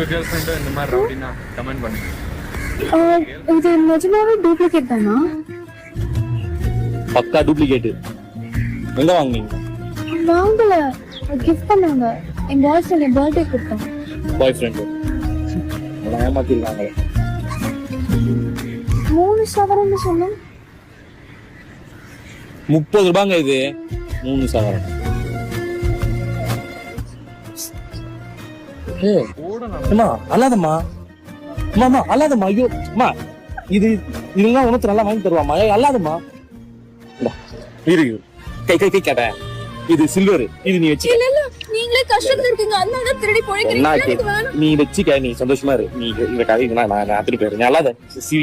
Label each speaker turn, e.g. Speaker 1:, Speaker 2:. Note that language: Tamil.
Speaker 1: கேர்ள் ஃப்ரெண்டும் இந்த மாதிரி ரவுடினா கமெண்ட் பண்ணுங்க.
Speaker 2: ஆஹ் இது நிஜமாவே டூப்ளிகேட் தானா?
Speaker 3: பக்கா டூப்ளிகேட் எங்க வாங்குனீங்க?
Speaker 2: வாங்கல. கிஃப்ட் பண்ணாங்க. என் பாய் ஃப்ரெண்ட் என் பர்த்டே கொடுத்தோம்
Speaker 3: பாய் ஃப்ரெண்டு ஏமாத்திருக்காங்க
Speaker 2: மூணு சவரம்னு சொன்னேன்
Speaker 3: முப்பது ரூபாங்க இது. மூணு சவரன். ஏ அம்மா அல்லாதம்மா அம்மா அல்லாதம்மா ஐயோ அம்மா. இது இதெல்லாம் உனக்கு நல்லா வாங்கி தருவாமா அல்லாதம்மா இரு. கை கை கை கேட்டேன் இது சில்வர் இது நீ வச்சு
Speaker 2: நீங்களே கஷ்டத்துல இருக்கீங்க. அதனால திருடி
Speaker 3: நீ வச்சுக்க நீ சந்தோஷமா இரு. நீ கதை நான் நான் திருப்பி நீ அல்லாத சிவி.